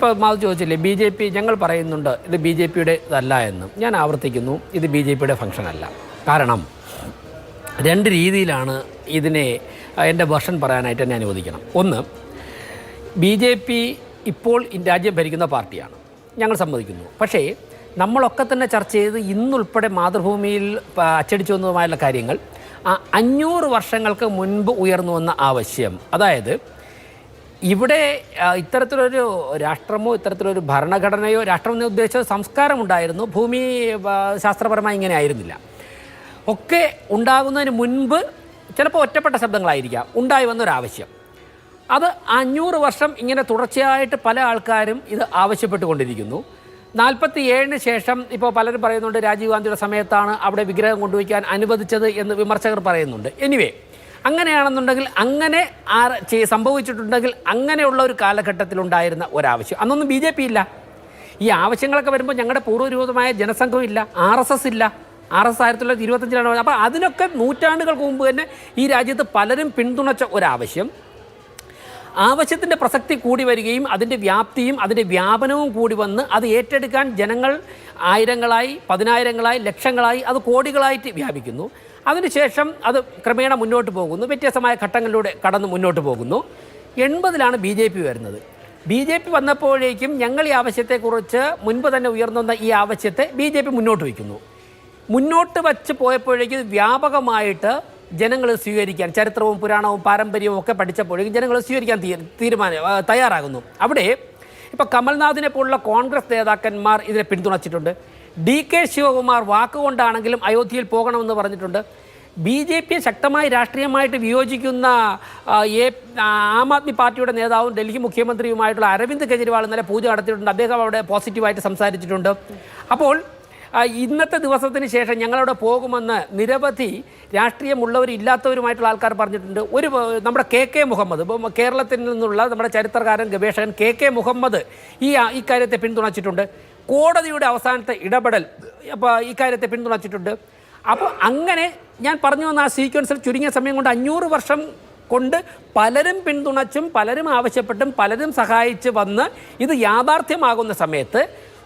ഇപ്പോൾ മാത് ചോദിച്ചില്ലേ ബി ജെ പി ഞങ്ങൾ പറയുന്നുണ്ട് ഇത് ബി ജെ പിയുടെ ഇതല്ല എന്ന്. ഞാൻ ആവർത്തിക്കുന്നു ഇത് ബി ജെ പിയുടെ ഫംഗ്ഷനല്ല കാരണം രണ്ട് രീതിയിലാണ് ഇതിനെ എന്റെ വെർഷൻ പറയാനായിട്ട് എന്നെ അനുവദിക്കണം ഒന്ന് ബി ജെ പി ഇപ്പോൾ രാജ്യം ഭരിക്കുന്ന പാർട്ടിയാണ്. ഞങ്ങൾ സമ്മതിക്കുന്നു. പക്ഷേ നമ്മളൊക്കെ തന്നെ ചർച്ച ചെയ്ത് ഇന്നുൾപ്പെടെ മാതൃഭൂമിയിൽ അച്ചടിച്ചു വന്നതുമായുള്ള കാര്യങ്ങൾ അഞ്ഞൂറ് വർഷങ്ങൾക്ക് മുൻപ് ഉയർന്നു വന്ന ആവശ്യം അതായത് ഇവിടെ ഇത്തരത്തിലൊരു രാഷ്ട്രമോ ഇത്തരത്തിലൊരു ഭരണഘടനയോ രാഷ്ട്രം എന്ന് ഉദ്ദേശിച്ച സംസ്കാരമുണ്ടായിരുന്നു. ഭൂമി ശാസ്ത്രപരമായി ഇങ്ങനെ ആയിരുന്നില്ല. ഒക്കെ ഉണ്ടാകുന്നതിന് മുൻപ് ചിലപ്പോൾ ഒറ്റപ്പെട്ട ശബ്ദങ്ങളായിരിക്കാം. ഉണ്ടായി വന്നൊരാവശ്യം. അത് അഞ്ഞൂറ് വർഷം ഇങ്ങനെ തുടർച്ചയായിട്ട് പല ആൾക്കാരും ഇത് ആവശ്യപ്പെട്ടുകൊണ്ടിരിക്കുന്നു. നാൽപ്പത്തി ഏഴിന് ശേഷം ഇപ്പോൾ പലരും പറയുന്നുണ്ട് രാജീവ് ഗാന്ധിയുടെ സമയത്താണ് അവിടെ വിഗ്രഹം കൊണ്ടുവയ്ക്കാൻ അനുവദിച്ചത് എന്ന് വിമർശകർ പറയുന്നുണ്ട്. എനിവേ അങ്ങനെയാണെന്നുണ്ടെങ്കിൽ അങ്ങനെ ആ സംഭവിച്ചിട്ടുണ്ടെങ്കിൽ അങ്ങനെയുള്ള ഒരു കാലഘട്ടത്തിലുണ്ടായിരുന്ന ഒരാവശ്യം. അന്നൊന്നും ബി ജെ പി ഇല്ല. ഈ ആവശ്യങ്ങളൊക്കെ വരുമ്പോൾ ഞങ്ങളുടെ പൂർവരൂപമായ ജനസംഘം ഇല്ല ആർ എസ് എസ് ഇല്ല. ആർ എസ് ആയിരത്തി തൊള്ളായിരത്തി ഇരുപത്തഞ്ചിലാണ് അപ്പോൾ അതിനൊക്കെ നൂറ്റാണ്ടുകൾക്ക് മുമ്പ് തന്നെ ഈ രാജ്യത്ത് പലരും പിന്തുണച്ച ഒരാവശ്യം. ആവശ്യത്തിന്റെ പ്രസക്തി കൂടി വരികയും അതിന്റെ വ്യാപ്തിയും അതിന്റെ വ്യാപനവും കൂടി വന്ന് അത് ഏറ്റെടുക്കാൻ ജനങ്ങൾ ആയിരങ്ങളായി പതിനായിരങ്ങളായി ലക്ഷങ്ങളായി അത് കോടികളായിട്ട് വ്യാപിക്കുന്നു. അതിനുശേഷം അത് ക്രമേണ മുന്നോട്ട് പോകുന്നു. വ്യത്യസ്തമായ ഘട്ടങ്ങളിലൂടെ കടന്ന് മുന്നോട്ട് പോകുന്നു. എൺപതിലാണ് ബി ജെ പി വരുന്നത്. ബി ജെ പി വന്നപ്പോഴേക്കും ഞങ്ങൾ ഈ ആവശ്യത്തെക്കുറിച്ച് മുൻപ് തന്നെ ഉയർന്നു വന്ന ഈ ആവശ്യത്തെ ബി ജെ പി മുന്നോട്ട് വയ്ക്കുന്നു. മുന്നോട്ട് വച്ച് പോയപ്പോഴേക്കും വ്യാപകമായിട്ട് ജനങ്ങൾ സ്വീകരിക്കാൻ ചരിത്രവും പുരാണവും പാരമ്പര്യവും ഒക്കെ പഠിച്ചപ്പോഴേക്കും ജനങ്ങൾ സ്വീകരിക്കാൻ തീരുമാനം തയ്യാറാകുന്നു. അവിടെ ഇപ്പോൾ കമൽനാഥിനെ പോലുള്ള കോൺഗ്രസ് നേതാക്കന്മാർ ഇതിനെ പിന്തുണച്ചിട്ടുണ്ട്. ഡി കെ ശിവകുമാർ വാക്കുകൊണ്ടാണെങ്കിലും അയോധ്യയിൽ പോകണമെന്ന് പറഞ്ഞിട്ടുണ്ട്. ബി ജെ പിയെ ശക്തമായി രാഷ്ട്രീയമായിട്ട് വിയോജിക്കുന്ന എ ആം ആദ്മി പാർട്ടിയുടെ നേതാവും ഡൽഹി മുഖ്യമന്ത്രിയുമായിട്ടുള്ള അരവിന്ദ് കെജ്രിവാൾ ഇന്നലെ പൂജ നടത്തിയിട്ടുണ്ട്. അദ്ദേഹം അവിടെ പോസിറ്റീവായിട്ട് സംസാരിച്ചിട്ടുണ്ട്. അപ്പോൾ ഇന്നത്തെ ദിവസത്തിന് ശേഷം ഞങ്ങളവിടെ പോകുമെന്ന് നിരവധി രാഷ്ട്രീയമുള്ളവരും ഇല്ലാത്തവരുമായിട്ടുള്ള ആൾക്കാർ പറഞ്ഞിട്ടുണ്ട്. ഒരു നമ്മുടെ കെ കെ മുഹമ്മദ് കേരളത്തിൽ നിന്നുള്ള നമ്മുടെ ചരിത്രകാരൻ ഗവേഷകൻ കെ കെ മുഹമ്മദ് ഈ ഇക്കാര്യത്തെ പിന്തുണച്ചിട്ടുണ്ട്. കോടതിയുടെ അവസാനത്തെ ഇടപെടൽ അപ്പോൾ ഇക്കാര്യത്തെ പിന്തുണച്ചിട്ടുണ്ട്. അപ്പോൾ അങ്ങനെ ഞാൻ പറഞ്ഞു വന്ന ആ സീക്വൻസിൽ ചുരുങ്ങിയ സമയം കൊണ്ട് അഞ്ഞൂറ് വർഷം കൊണ്ട് പലരും പിന്തുണച്ചും പലരും ആവശ്യപ്പെട്ടും പലരും സഹായിച്ച് വന്ന് ഇത് യാഥാർത്ഥ്യമാകുന്ന സമയത്ത്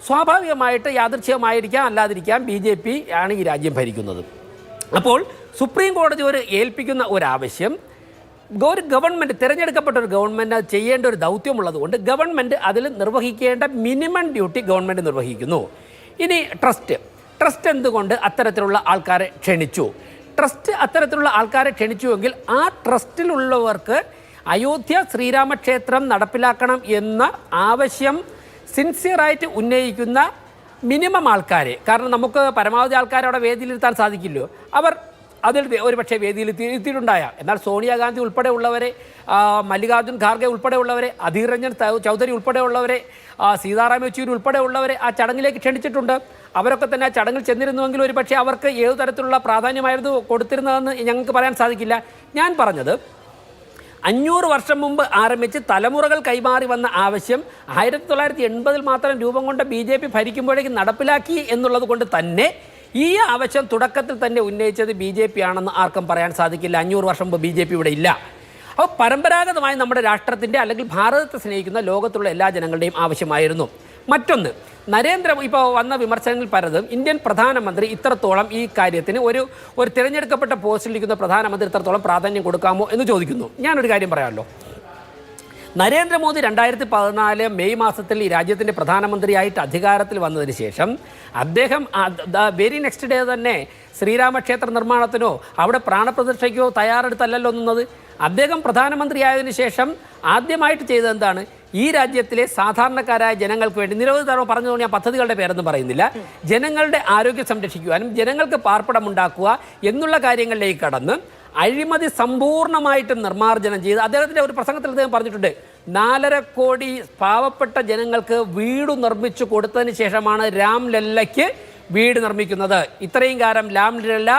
സ്വാഭാവികമായിട്ട് യാദൃച്ഛികമായിരിക്കാം അല്ലാതിരിക്കാം ബി ജെ പി ആണ് ഈ രാജ്യം ഭരിക്കുന്നത്. അപ്പോൾ സുപ്രീം കോടതി ഒരു ഏൽപ്പിക്കുന്ന ഒരാവശ്യം ഒരു ഗവൺമെന്റ് തിരഞ്ഞെടുക്കപ്പെട്ട ഒരു ഗവൺമെന്റ് അത് ചെയ്യേണ്ട ഒരു ദൗത്യമുള്ളതുകൊണ്ട് ഗവൺമെന്റ് അതിൽ നിർവഹിക്കേണ്ട മിനിമം ഡ്യൂട്ടി ഗവൺമെന്റ് നിർവഹിക്കുന്നു. ഇനി ട്രസ്റ്റ് ട്രസ്റ്റ് എന്തുകൊണ്ട് അത്തരത്തിലുള്ള ആൾക്കാരെ ക്ഷണിച്ചു? ട്രസ്റ്റ് അത്തരത്തിലുള്ള ആൾക്കാരെ ക്ഷണിച്ചുവെങ്കിൽ ആ ട്രസ്റ്റിലുള്ളവർക്ക് അയോധ്യ ശ്രീരാമക്ഷേത്രം നടപ്പിലാക്കണം എന്ന ആവശ്യം സിൻസിയറായിട്ട് ഉന്നയിക്കുന്ന മിനിമം ആൾക്കാരെ. കാരണം നമുക്ക് പരമാവധി ആൾക്കാരെ അവിടെ വേദിയിലിരുത്താൻ സാധിക്കില്ലോ അവർ അതിൽ വേ- ഒരു പക്ഷേ വേദിയിൽ എത്തിയിട്ടുണ്ടായ എന്നാൽ സോണിയാഗാന്ധി ഉൾപ്പെടെയുള്ളവരെ ഉള്ളവരെ മല്ലികാർജുൻ ഖാർഗെ ഉൾപ്പെടെയുള്ളവരെ അധീർ രഞ്ജൻ ചൗധരി ഉൾപ്പെടെയുള്ളവരെ സീതാറാം യെച്ചൂരി ഉൾപ്പെടെയുള്ളവരെ ആ ചടങ്ങിലേക്ക് ക്ഷണിച്ചിട്ടുണ്ട്. അവരൊക്കെ തന്നെ ആ ചടങ്ങിൽ ചെന്നിരുന്നുവെങ്കിൽ ഒരു പക്ഷേ അവർക്ക് ഏത് തരത്തിലുള്ള പ്രാധാന്യമായിരുന്നു കൊടുത്തിരുന്നതെന്ന് ഞങ്ങൾക്ക് പറയാൻ സാധിക്കില്ല. ഞാൻ പറഞ്ഞത് അഞ്ഞൂറ് വർഷം മുമ്പ് ആരംഭിച്ച് തലമുറകൾ കൈമാറി വന്ന ആവശ്യം ആയിരത്തി തൊള്ളായിരത്തി എൺപതിൽ മാത്രം രൂപം കൊണ്ട് ബി ജെ പി ഭരിക്കുമ്പോഴേക്കും നടപ്പിലാക്കി എന്നുള്ളത് കൊണ്ട് തന്നെ ഈ ആവശ്യം തുടക്കത്തിൽ തന്നെ ഉന്നയിച്ചത് ബി ജെ പി ആണെന്ന് ആർക്കും പറയാൻ സാധിക്കില്ല. അഞ്ഞൂറ് വർഷം മുമ്പ് ബി ജെ പി ഇവിടെ ഇല്ല. അപ്പോൾ പരമ്പരാഗതമായി നമ്മുടെ രാഷ്ട്രത്തിന്റെ അല്ലെങ്കിൽ ഭാരതത്തെ സ്നേഹിക്കുന്ന ലോകത്തുള്ള എല്ലാ ജനങ്ങളുടെയും ആവശ്യമായിരുന്നു. മറ്റൊന്ന് നരേന്ദ്ര ഇപ്പോൾ വന്ന വിമർശനങ്ങൾ പലതും ഇന്ത്യൻ പ്രധാനമന്ത്രി ഇത്രത്തോളം ഈ കാര്യത്തിന് ഒരു ഒരു തിരഞ്ഞെടുക്കപ്പെട്ട പോസ്റ്റിലിരിക്കുന്ന പ്രധാനമന്ത്രി ഇത്രത്തോളം പ്രാധാന്യം കൊടുക്കാമോ എന്ന് ചോദിക്കുന്നു. ഞാനൊരു കാര്യം പറയാമല്ലോ. നരേന്ദ്രമോദി രണ്ടായിരത്തി പതിനാല് മെയ് മാസത്തിൽ ഈ രാജ്യത്തിന്റെ പ്രധാനമന്ത്രിയായിട്ട് അധികാരത്തിൽ വന്നതിന് ശേഷം അദ്ദേഹം ദ വെരി നെക്സ്റ്റ് ഡേ തന്നെ ശ്രീരാമക്ഷേത്ര നിർമ്മാണത്തിനോ അവിടെ പ്രാണപ്രതിഷ്ഠയ്ക്കോ തയ്യാറെടുത്തല്ലല്ലോ നിന്നത് അദ്ദേഹം പ്രധാനമന്ത്രിയായതിനു ശേഷം ആദ്യമായിട്ട് ചെയ്തത് എന്താണ്? ഈ രാജ്യത്തിലെ സാധാരണക്കാരായ ജനങ്ങൾക്ക് വേണ്ടി നിരവധി തവണ പറഞ്ഞു തോന്നിയ പദ്ധതികളുടെ പേരൊന്നും പറയുന്നില്ല. ജനങ്ങളുടെ ആരോഗ്യം സംരക്ഷിക്കുവാനും ജനങ്ങൾക്ക് പാർപ്പിടമുണ്ടാക്കുക എന്നുള്ള കാര്യങ്ങളിലേക്ക് കടന്ന് അഴിമതി സമ്പൂർണമായിട്ടും നിർമ്മാർജനം ചെയ്ത് അദ്ദേഹത്തിന്റെ ഒരു പ്രസംഗത്തിൽ അദ്ദേഹം പറഞ്ഞിട്ടുണ്ട്. നാലര കോടി പാവപ്പെട്ട ജനങ്ങൾക്ക് വീട് നിർമ്മിച്ചു കൊടുത്തതിന് ശേഷമാണ് രാം ലല്ലയ്ക്ക് വീട് നിർമ്മിക്കുന്നത്. ഇത്രയും കാലം രാം ലല്ല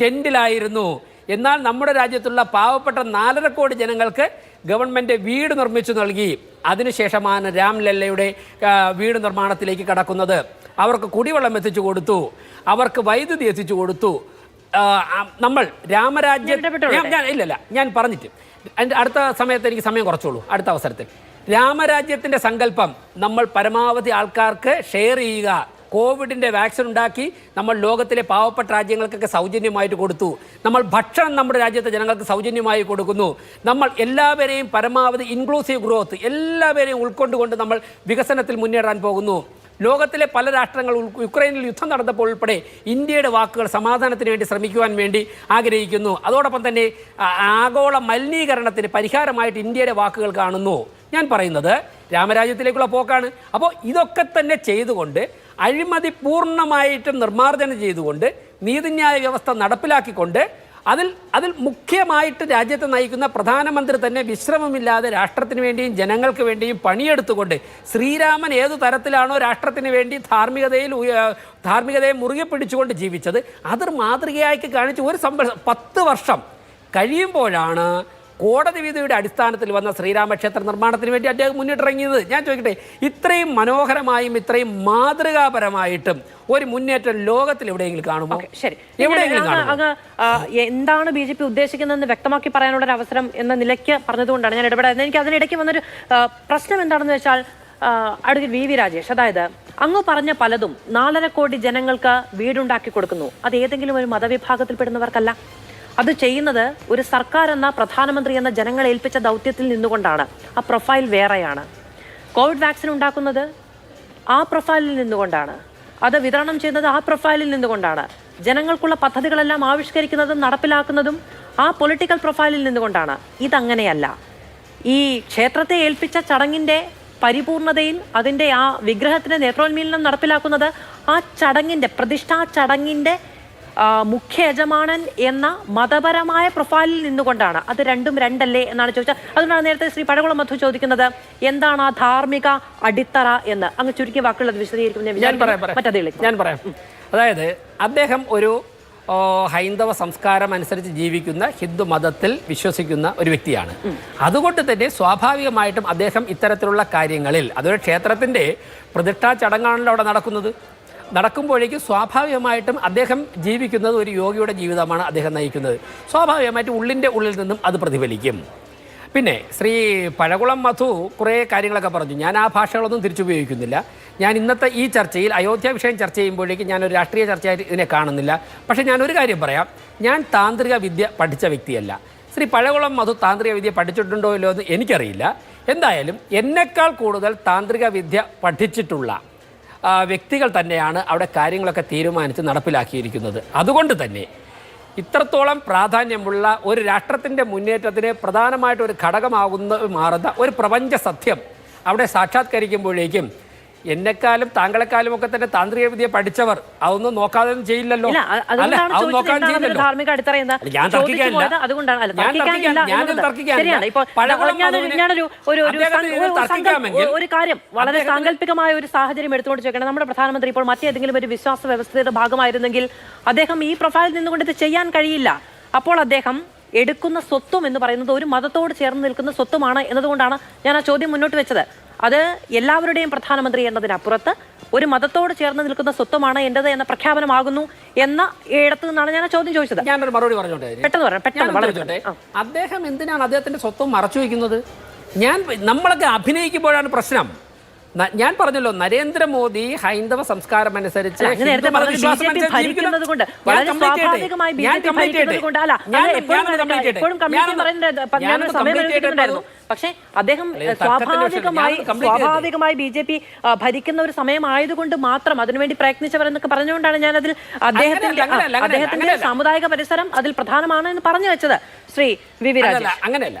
ടെന്റിലായിരുന്നു എന്നാൽ നമ്മുടെ രാജ്യത്തുള്ള പാവപ്പെട്ട നാലര കോടി ജനങ്ങൾക്ക് ഗവൺമെന്റ് വീട് നിർമ്മിച്ചു നൽകി. അതിനുശേഷമാണ് രാം ലല്ലയുടെ വീട് നിർമ്മാണത്തിലേക്ക് കടക്കുന്നത്. അവർക്ക് കുടിവെള്ളം എത്തിച്ചു കൊടുത്തു. അവർക്ക് വൈദ്യുതി എത്തിച്ചു കൊടുത്തു. നമ്മൾ രാമരാജ്യം ഇല്ലല്ല ഞാൻ പറഞ്ഞിട്ട്. എന്റെ അടുത്ത സമയത്ത് എനിക്ക് സമയം കുറച്ചുള്ളൂ. അടുത്ത അവസരത്തിൽ. രാമരാജ്യത്തിന്റെ സങ്കല്പം നമ്മൾ പരമാവധി ആൾക്കാർക്ക് ഷെയർ ചെയ്യുക. കോവിഡിന്റെ വാക്സിൻ ഉണ്ടാക്കി നമ്മൾ ലോകത്തിലെ പാവപ്പെട്ട രാജ്യങ്ങൾക്കൊക്കെ സൗജന്യമായിട്ട് കൊടുത്തു. നമ്മൾ ഭക്ഷണം നമ്മുടെ രാജ്യത്തെ ജനങ്ങൾക്ക് സൗജന്യമായി കൊടുക്കുന്നു. നമ്മൾ എല്ലാവരെയും പരമാവധി ഇൻക്ലൂസീവ് ഗ്രോത്ത് എല്ലാവരെയും ഉൾക്കൊണ്ടുകൊണ്ട് നമ്മൾ വികസനത്തിൽ മുന്നേറാൻ പോകുന്നു. ലോകത്തിലെ പല രാഷ്ട്രങ്ങൾ യുക്രൈനിൽ യുദ്ധം നടന്നപ്പോൾ ഉൾപ്പെടെ ഇന്ത്യയുടെ വാക്കുകൾ സമാധാനത്തിന് വേണ്ടി ശ്രമിക്കുവാൻ വേണ്ടി ആഗ്രഹിക്കുന്നു. അതോടൊപ്പം തന്നെ ആഗോള മലിനീകരണത്തിന് പരിഹാരമായിട്ട് ഇന്ത്യയുടെ വാക്കുകൾ കാണുന്നു. ഞാൻ പറയുന്നത് രാമരാജ്യത്തിലേക്കുള്ള പോക്കാണ്. അപ്പോൾ ഇതൊക്കെ തന്നെ ചെയ്തുകൊണ്ട് അഴിമതി പൂർണമായിട്ടും നിർമ്മാർജനം ചെയ്തുകൊണ്ട് നീതിന്യായ വ്യവസ്ഥ നടപ്പിലാക്കിക്കൊണ്ട് അതിൽ അതിൽ മുഖ്യമായിട്ട് രാജ്യത്തെ നയിക്കുന്ന പ്രധാനമന്ത്രി തന്നെ വിശ്രമമില്ലാതെ രാഷ്ട്രത്തിന് വേണ്ടിയും ജനങ്ങൾക്ക് വേണ്ടിയും പണിയെടുത്തുകൊണ്ട് ശ്രീരാമൻ ഏതു തരത്തിലാണോ രാഷ്ട്രത്തിന് വേണ്ടി ധാർമ്മികതയിൽ ധാർമ്മികതയെ മുറുകെ പിടിച്ചുകൊണ്ട് ജീവിച്ചത് അത് മാതൃകയാക്കി കാണിച്ച് ഒരു സംഭ പത്ത് വർഷം കഴിയുമ്പോഴാണ് കോടതി വിധിയുടെ അടിസ്ഥാനത്തിൽ വന്ന ശ്രീരാമക്ഷേത്ര നിർമ്മാണത്തിന് വേണ്ടി അദ്ദേഹം മുന്നിട്ടിറങ്ങിയത്. ഞാൻ ചോദിക്കട്ടെ ഇത്രയും മനോഹരമായും ഇത്രയും മാതൃകാപരമായിട്ടും ഒരു മുന്നേറ്റം ലോകത്തിൽ എവിടെയെങ്കിലും കാണുമോ? ശരി. അങ്ങ് എന്താണ് ബി ജെ പി ഉദ്ദേശിക്കുന്നതെന്ന് വ്യക്തമാക്കി പറയാനുള്ള ഒരു അവസരം എന്ന നിലയ്ക്ക് പറഞ്ഞതുകൊണ്ടാണ് ഞാൻ ഇടപെടാൻ എനിക്ക് അതിനിടയ്ക്ക് വന്നൊരു പ്രശ്നം എന്താണെന്ന് വെച്ചാൽ അടുത്ത് അഡ്വക്കേറ്റ് വി വി രാജേഷ്. അതായത് അങ്ങ് പറഞ്ഞ പലതും നാലര കോടി ജനങ്ങൾക്ക് വീടുണ്ടാക്കി കൊടുക്കുന്നു. അത് ഏതെങ്കിലും ഒരു മതവിഭാഗത്തിൽപ്പെടുന്നവർക്കല്ല. അത് ചെയ്യുന്നത് ഒരു സർക്കാർ എന്ന പ്രധാനമന്ത്രി എന്ന ജനങ്ങളെ ഏൽപ്പിച്ച ദൗത്യത്തിൽ നിന്നുകൊണ്ടാണ്. ആ പ്രൊഫൈൽ വേറെയാണ്. കോവിഡ് വാക്സിൻ ഉണ്ടാക്കുന്നത് ആ പ്രൊഫൈലിൽ നിന്നുകൊണ്ടാണ്. അത് വിതരണം ചെയ്യുന്നത് ആ പ്രൊഫൈലിൽ നിന്നുകൊണ്ടാണ്. ജനങ്ങൾക്കുള്ള പദ്ധതികളെല്ലാം ആവിഷ്കരിക്കുന്നതും നടപ്പിലാക്കുന്നതും ആ പൊളിറ്റിക്കൽ പ്രൊഫൈലിൽ നിന്നുകൊണ്ടാണ്. ഇതങ്ങനെയല്ല. ഈ ക്ഷേത്രത്തെ ഏൽപ്പിച്ച ചടങ്ങിന്റെ പരിപൂർണതയിൽ അതിന്റെ ആ വിഗ്രഹത്തിന്റെ നേത്രോന്മീലനം നടപ്പിലാക്കുന്നത് ആ ചടങ്ങിന്റെ പ്രതിഷ്ഠാ ചടങ്ങിന്റെ ആ, മുഖ്യ യജമാനൻ എന്ന മതപരമായ പ്രൊഫൈലിൽ നിന്നുകൊണ്ടാണ്. അത് രണ്ടും രണ്ടല്ലേ എന്നാണ് ചോദിച്ചത്. അതുകൊണ്ടാണ് നേരത്തെ ശ്രീ പടകുളം മധു ചോദിക്കുന്നത് എന്താണ് ആ ധാർമ്മിക അടിത്തറ എന്ന്? അങ്ങ് ചുരുക്കിയ വാക്കുകൾ അത് വിശദീകരിക്കും ഞാൻ പറയാം പറയാം. ഞാൻ പറയാം. അതായത് അദ്ദേഹം ഒരു ഹൈന്ദവ സംസ്കാരം അനുസരിച്ച് ജീവിക്കുന്ന ഹിന്ദു മതത്തിൽ വിശ്വസിക്കുന്ന ഒരു വ്യക്തിയാണ്. അതുകൊണ്ട് തന്നെ സ്വാഭാവികമായിട്ടും അദ്ദേഹം ഇത്തരത്തിലുള്ള കാര്യങ്ങളിൽ അതൊരു ക്ഷേത്രത്തിന്റെ പ്രതിഷ്ഠാ ചടങ്ങാണല്ലോ അവിടെ നടക്കുന്നത്. നടക്കുമ്പോഴേക്കും സ്വാഭാവികമായിട്ടും അദ്ദേഹം ജീവിക്കുന്നത് ഒരു യോഗിയുടെ ജീവിതമാണ് അദ്ദേഹം നയിക്കുന്നത്. സ്വാഭാവികമായിട്ടും ഉള്ളിന്റെ ഉള്ളിൽ നിന്നും അത് പ്രതിഫലിക്കും. പിന്നെ ശ്രീ പഴകുളം മധു കുറേ കാര്യങ്ങളൊക്കെ പറഞ്ഞു. ഞാൻ ആ ഭാഷകളൊന്നും തിരിച്ചുപയോഗിക്കുന്നില്ല. ഞാൻ ഇന്നത്തെ ഈ ചർച്ചയിൽ അയോധ്യ വിഷയം ചർച്ച ചെയ്യുമ്പോഴേക്കും ഞാനൊരു രാഷ്ട്രീയ ചർച്ചയായിട്ട് ഇതിനെ കാണുന്നില്ല. പക്ഷേ ഞാനൊരു കാര്യം പറയാം. ഞാൻ താന്ത്രിക വിദ്യ പഠിച്ച വ്യക്തിയല്ല. ശ്രീ പഴകുളം മധു താന്ത്രിക വിദ്യ പഠിച്ചിട്ടുണ്ടോ ഇല്ലയോ എന്ന് എനിക്കറിയില്ല. എന്തായാലും എന്നെക്കാൾ കൂടുതൽ താന്ത്രിക വിദ്യ പഠിച്ചിട്ടുള്ള വ്യക്തികൾ തന്നെയാണ് അവിടെ കാര്യങ്ങളൊക്കെ തീരുമാനിച്ച് നടപ്പിലാക്കിയിരിക്കുന്നത്. അതുകൊണ്ട് തന്നെ ഇത്രത്തോളം പ്രാധാന്യമുള്ള ഒരു രാഷ്ട്രത്തിന്റെ മുന്നേറ്റത്തിന് പ്രധാനമായിട്ട് ഒരു ഘടകമാകുന്ന മാറുന്ന ഒരു പ്രപഞ്ച സത്യം അവിടെ സാക്ഷാത്കരിക്കുമ്പോഴേക്കും എന്നെക്കാളും താങ്കളെക്കാലും ഒക്കെ തന്നെ താന്ത്രിക വിദ്യ പഠിച്ചവർ. അതൊന്നും നോക്കാതെ ചെയ്യില്ലല്ലോ. അല്ല അത് നോക്കാൻ ചെയ്യില്ലല്ലോ. ഞാൻ തർക്കിക്കാനില്ല. ഒരു കാര്യം വളരെ സാങ്കല്പികമായ ഒരു സാഹചര്യം എടുത്തുകൊണ്ട് ചോദിക്കണം നമ്മുടെ പ്രധാനമന്ത്രി ഇപ്പോൾ മറ്റേതെങ്കിലും ഒരു വിശ്വാസ വ്യവസ്ഥയുടെ ഭാഗമായിരുന്നെങ്കിൽ അദ്ദേഹം ഈ പ്രൊഫൈലിൽ നിന്നുകൊണ്ട് ഇത് ചെയ്യാൻ കഴിയില്ല. അപ്പോൾ അദ്ദേഹം എടുക്കുന്ന സ്വത്വം എന്ന് പറയുന്നത് ഒരു മതത്തോട് ചേർന്ന് നിൽക്കുന്ന സ്വത്വമാണ് എന്നതുകൊണ്ടാണ് ഞാൻ ആ ചോദ്യം മുന്നോട്ട് വെച്ചത്. അത് എല്ലാവരുടെയും പ്രധാനമന്ത്രി എന്നതിനപ്പുറത്ത് ഒരു മതത്തോട് ചേർന്ന് നിൽക്കുന്ന സ്വത്വമാണ് എന്റെത് എന്ന പ്രഖ്യാപനമാകുന്നു എന്ന ഇടത്തു നിന്നാണ് ഞാൻ ചോദ്യം ചോദിച്ചത്. ഞാനൊരു മറുപടി പറഞ്ഞോട്ടെ? പെട്ടെന്ന് പറയാം പെട്ടെന്ന്. അദ്ദേഹം എന്തിനാണ് അദ്ദേഹത്തിന്റെ സ്വത്വം മറച്ചു വയ്ക്കുന്നത്? ഞാൻ നമ്മളൊക്കെ അഭിനയിക്കുമ്പോഴാണ് പ്രശ്നം. ഞാൻ പറഞ്ഞല്ലോ നരേന്ദ്രമോദി ഹൈന്ദവ സംസ്കാരം അനുസരിച്ച് പക്ഷേ അദ്ദേഹം. സ്വാഭാവികമായി. സ്വാഭാവികമായി ബി ജെ പി ഭരിക്കുന്ന ഒരു സമയമായതുകൊണ്ട് മാത്രം അതിനുവേണ്ടി പ്രയത്നിച്ചവർ എന്നൊക്കെ പറഞ്ഞുകൊണ്ടാണ് ഞാൻ അതിൽ അദ്ദേഹത്തിന്റെ അദ്ദേഹത്തിന്റെ. സാമുദായിക പരിസരം അതിൽ പ്രധാനമാണ് എന്ന് പറഞ്ഞു വെച്ചത്. Shri V V Rajesh. അങ്ങനെയല്ല.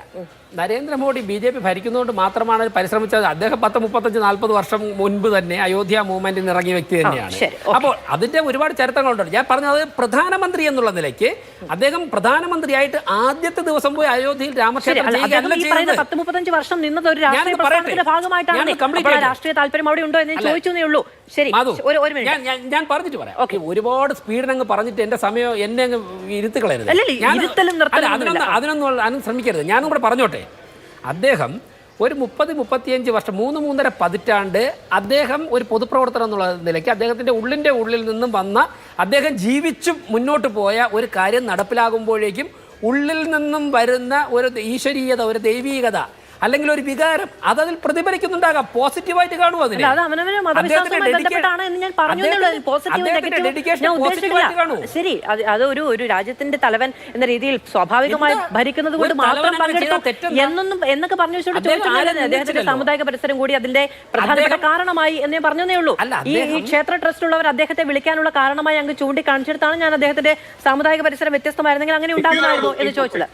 നരേന്ദ്രമോദി ബി ജെ പി ഭരിക്കുന്നതുകൊണ്ട് മാത്രമാണ് പരിശ്രമിച്ചത്. അദ്ദേഹം പത്ത് മുപ്പത്തഞ്ച് നാൽപ്പത് വർഷം മുൻപ് തന്നെ അയോധ്യ മൂവ്മെന്റിൽ ഇറങ്ങിയ വ്യക്തി തന്നെയാണ്. അപ്പോൾ അതിന്റെ ഒരുപാട് ചരിത്രങ്ങളുണ്ട്. ഞാൻ പറഞ്ഞത് പ്രധാനമന്ത്രി എന്നുള്ള നിലയ്ക്ക് അദ്ദേഹം പ്രധാനമന്ത്രിയായിട്ട് ആദ്യത്തെ ദിവസം പോയി അയോധ്യയിൽ രാമക്ഷേത്രം പത്ത് മുപ്പത്തഞ്ച് വർഷം നിന്നത് ഒരു രാഷ്ട്രീയ പ്രസ്ഥാനത്തിന്റെ ഭാഗമായിട്ടാണ്. രാഷ്ട്രീയ താല്പര്യം അവിടെ ഉണ്ടോ എന്ന്. ചോദിച്ചു ഉള്ളൂ. ശരി ഞാൻ പറഞ്ഞിട്ട് പറയാം. ഓക്കെ. ഒരുപാട് സ്പീഡിനങ്ങ് പറഞ്ഞിട്ട് എന്റെ സമയം എന്നെ അങ്ങ് ഇരുത്തി കളയരുത് അല്ലല്ല, ഞാൻ- ഇരുത്തലും നിർത്തലും അല്ല, അതിനൊന്നും അതിനൊന്നും അതിനും ശ്രമിക്കരുത്. ഞാനും കൂടെ പറഞ്ഞോട്ടെ. അദ്ദേഹം ഒരു മുപ്പത് മുപ്പത്തിയഞ്ച് വർഷം മൂന്ന് മൂന്നര പതിറ്റാണ്ട് അദ്ദേഹം ഒരു പൊതുപ്രവർത്തനം എന്നുള്ള നിലയ്ക്ക് അദ്ദേഹത്തിന്റെ ഉള്ളിന്റെ ഉള്ളിൽ നിന്നും വന്ന അദ്ദേഹം ജീവിച്ചും മുന്നോട്ട് പോയ ഒരു കാര്യം നടപ്പിലാകുമ്പോഴേക്കും ഉള്ളിൽ നിന്നും വരുന്ന ഒരു ഈശ്വരീയത ഒരു ദൈവീകത അല്ലെങ്കിൽ ഒരു വികാരം അത് അതിൽ പ്രതിഫലിക്കുന്നുണ്ടാകാം പോസിറ്റീവായിട്ട് കാണും അതിനെ. ശരി അത് ഒരു ഒരു രാജ്യത്തിന്റെ തലവൻ എന്ന രീതിയിൽ സ്വാഭാവികമായി? ഭരിക്കുന്നത് കൊണ്ട് മാത്രം പങ്കെടുത്തു എന്നൊന്നും എന്നൊക്കെ പറഞ്ഞു വെച്ചോണ്ട് അദ്ദേഹത്തിന്റെ. സാമുദായിക പരിസരം കൂടി അതിന്റെ പ്രധാനപ്പെട്ട കാരണമായി എന്നേ പറഞ്ഞതേ ഉള്ളൂ. ഈ ക്ഷേത്ര ട്രസ്റ്റ് ഉള്ളവർ അദ്ദേഹത്തെ വിളിക്കാനുള്ള കാരണമായി അങ്ങ് ചൂണ്ടിക്കാണിച്ചെടുത്താണ് ഞാൻ അദ്ദേഹത്തിന്റെ സാമുദായിക പരിസരം വ്യത്യസ്തമായിരുന്നെങ്കിൽ അങ്ങനെ ഉണ്ടാകുന്നതായിരുന്നു എന്ന് ചോദിച്ചത്.